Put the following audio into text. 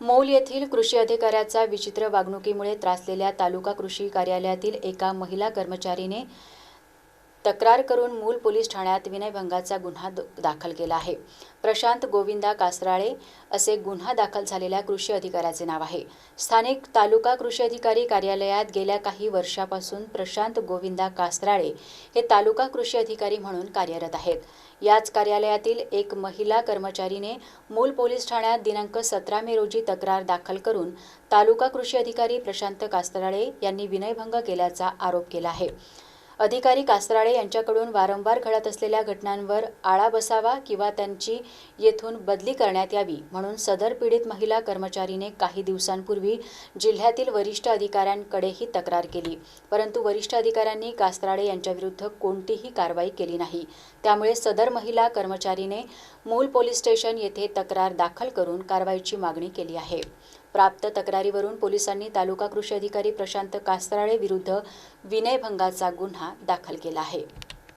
मौल येथील कृषी अधिकाऱ्याचा विचित्र वागणुकीमुळे त्रासलेल्या तालुका कृषी कार्यालयातील एका महिला कर्मचारीने तक्रार करून मूल पोलीस ठाण्यात विनयभंगाचा गुन्हा द- दाखल केला आहे. प्रशांत गोविंदा कासराळे असे गुन्हा दाखल झालेल्या कृषी अधिकाऱ्याचे नाव आहे. स्थानिक तालुका कृषी अधिकारी कार्यालयात गेल्या काही वर्षापासून प्रशांत गोविंदा कासराळे हे तालुका कृषी अधिकारी म्हणून कार्यरत आहेत. याच कार्यालयातील एक महिला कर्मचारीने मूल पोलीस ठाण्यात दिनांक सतरा मे रोजी तक्रार दाखल करून तालुका कृषी अधिकारी प्रशांत कासराळे यांनी विनयभंग केल्याचा आरोप केला आहे. अधिकारी कासराळे यांच्याकडून वारंवार घडत असलेल्या घटनांवर आळा बसावा किंवा त्यांची येथून बदली करण्यात यावी म्हणून सदर पीडित महिला कर्मचारीने काही दिवसांपूर्वी जिल्ह्यातील वरिष्ठ अधिकाऱ्यांकडेही तक्रार केली. परंतु वरिष्ठ अधिकाऱ्यांनी कासराळे यांच्याविरुद्ध कोणतीही कारवाई केली नाही. त्यामुळे सदर महिला कर्मचारीने मूल पोलीस स्टेशन येथे तक्रार दाखल करून कारवाईची मागणी केली आहे. प्राप्त तक्रारीवरून पोलिसांनी तालुका कृषी अधिकारी प्रशांत कास्तराळे विरुद्ध विनयभंगाचा गुन्हा दाखल केला आहे.